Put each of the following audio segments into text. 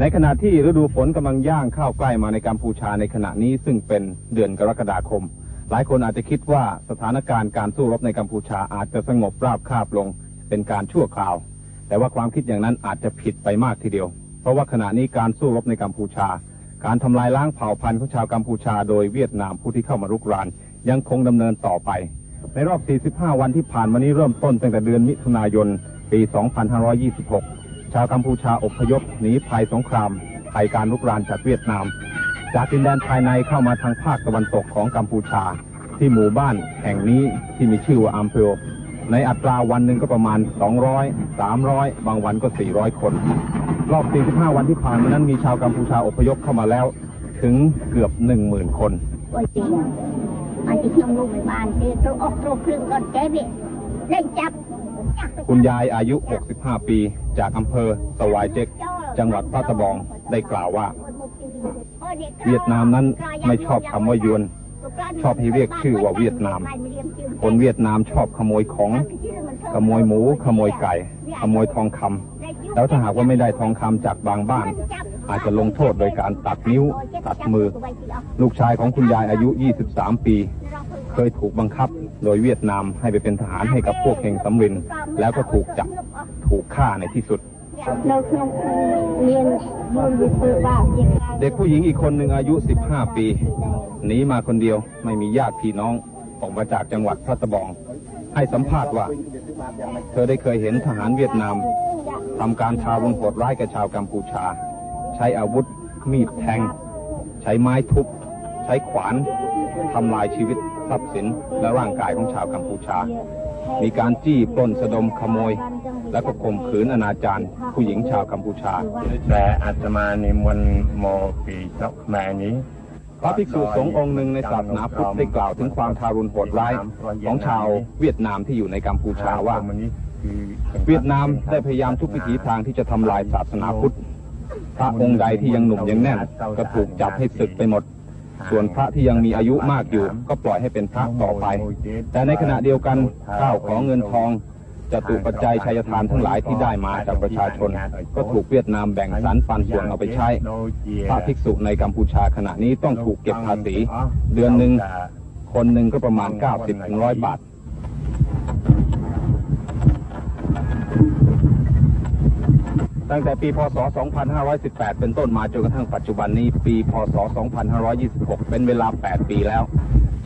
ในขณะที่ฤดูฝนกำลังย่างเข้าใกล้มาในกัมพูชาในขณะนี้ซึ่งเป็นเดือนกรกฎาคม หลายคนอาจจะคิดว่าสถานการณ์การสู้รบในกัมพูชาอาจจะสงบราบคาบลง เป็นการชั่วคราว แต่ว่าความคิดอย่างนั้นอาจจะผิดไปมากทีเดียว เพราะว่าขณะนี้การสู้รบในกัมพูชา การทำลายล้างเผ่าพันธุ์ของชาวกัมพูชา โดยเวียดนามผู้ที่เข้ามารุกรานยังคงดำเนินต่อไป ในรอบ 45 วันที่ผ่านมานี้เริ่มต้นตั้งแต่เดือนมิถุนายน ปี 2526 ชาวกัมพูชาอพยพหนีภัยสงครามภัยการลุกรานจากเวียดนาม จากดินแดนภายในเข้ามาทางภาคตะวันตกของกัมพูชา ที่หมู่บ้านแห่งนี้ที่มีชื่อว่าอัมเพลในอัตราวันหนึ่งก็ประมาณ 200 300 บางวันก็ 400 คน รอบ 45 วันที่ผ่านมานั้นมีชาวกัมพูชาอพยพเข้ามาแล้ว ถึงเกือบ 10,000 คนว่าจริงอาจจะทำลูกในบ้านตีตัวอกตัวครึ่งก่อนแกบิเล่จับ คุณยายอายุ 65 ปี จากอำเภอสวายเจ็ก จังหวัดพัทบองได้กล่าวว่า เวียดนามนั้นไม่ชอบคำว่ายวน ชอบให้เรียกชื่อว่าเวียดนาม คนเวียดนามชอบขโมยของ ขโมยหมู ขโมยไก่ ขโมยทองคำแล้วถ้าหากว่าไม่ได้ทองคำจากบางบ้าน อาจจะลงโทษโดยการตัดนิ้ว ตัดมือ ลูกชายของคุณยายอายุ 23 ปี เคยถูกบังคับโดยเวียดนามให้ไปเป็นทหารให้กับพวกเฮงสำริน แล้วก็ถูกจับถูกฆ่าในที่สุด เด็กผู้หญิงอีกคนหนึ่งอายุ 15 ปีหนีมาคนเดียวไม่มีญาติพี่น้องออกมาจากจังหวัดพัะตะบอง ให้สัมภาษณ์ว่า เธอได้เคยเห็นทหารเวียดนามทำการชาวงหดร้ายกับชาวกัมพูชา ใช้อาวุธมีดแทง ใช้ไม้ทุบ ใช้ขวานทำลายชีวิต ทรัพย์สินและร่างกายของชาวกัมพูชา มีการจี้ปล้นสะดมขโมย และก็ข่มขืนอนาจารผู้หญิงชาวกัมพูชา แต่อาตมานิมนต์มาปีนกแม่นี้พระภิกษุสงฆ์องค์หนึ่งในศาสนาพุทธได้กล่าวถึงความทารุณโหดร้ายของชาวเวียดนามที่อยู่ในกัมพูชาว่า เวียดนามได้พยายามทุกวิถีทางที่จะทำลายศาสนาพุทธพระองค์ใดที่ยังหนุ่มยังแน่นก็ถูกจับให้ศึกไปหมด ส่วนพระที่ยังมีอายุมากอยู่ ก็ปล่อยให้เป็นพระต่อไป แต่ในขณะเดียวกันข้าวของเงินทองจะถูกปัจจัยชัยทานทั้งหลายที่ได้มาจากประชาชน ก็ถูกเวียดนามแบ่งสรรปันส่วนเอาไปใช้พระภิกษุในกัมพูชาขณะนี้ต้องถูกเก็บภาษี เดือนหนึ่งคนหนึ่งก็ประมาณ 90ถึง100 บาท ตั้งแต่ปีพศ 2518 เป็นต้นมาจนกระทั่งปัจจุบันนี้ปี พศ 2526 เป็นเวลา 8 ปีแล้ว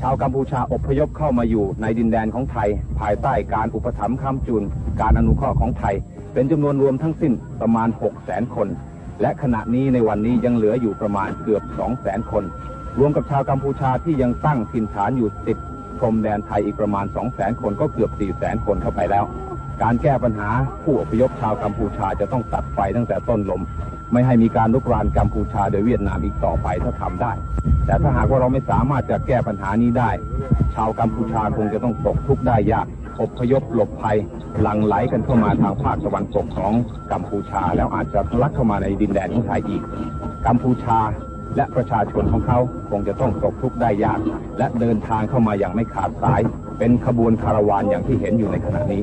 ชาวกัมพูชาอพยพเข้ามาอยู่ในดินแดนของไทย ภายใต้การอุปถัมภ์ค้ำจุน การอนุเคราะห์ของไทย เป็นจำนวนรวมทั้งสิ้นประมาณ 600,000 คน และขณะนี้ในวันนี้ยังเหลืออยู่ประมาณเกือบ 200,000 คน รวมกับชาวกัมพูชาที่ยังตั้งถิ่นฐานอยู่ติด พรมแดนไทยอีกประมาณ 200,000คนก็เกือบ 400,000คนเข้าไปแล้ว การแก้ปัญหาผู้อพยพชาวกัมพูชาจะต้องตัดไฟตั้งแต่ต้นลม ไม่ให้มีการลุกรานกัมพูชาโดยเวียดนามอีกต่อไปถ้าทำได้ แต่ถ้าหากว่าเราไม่สามารถจะแก้ปัญหานี้ได้ ชาวกัมพูชาคงจะต้องตกทุกข์ได้ยากอพยพหลบภัยหลั่งไหลกันเข้ามาทางภาคตะวันตกของกัมพูชา แล้วอาจจะทะลักเข้ามาในดินแดนของไทยอีก กัมพูชา และประชาชนของเขาคงจะต้องตกทุกข์ได้ยาก และเดินทางเข้ามาอย่างไม่ขาดสาย เป็นขบวนคาราวานอย่างที่เห็นอยู่ในขณะนี้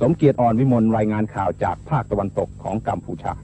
สมเกียรติอ่อนวิมลรายงานข่าวจากภาคตะวันตกของกัมพูชา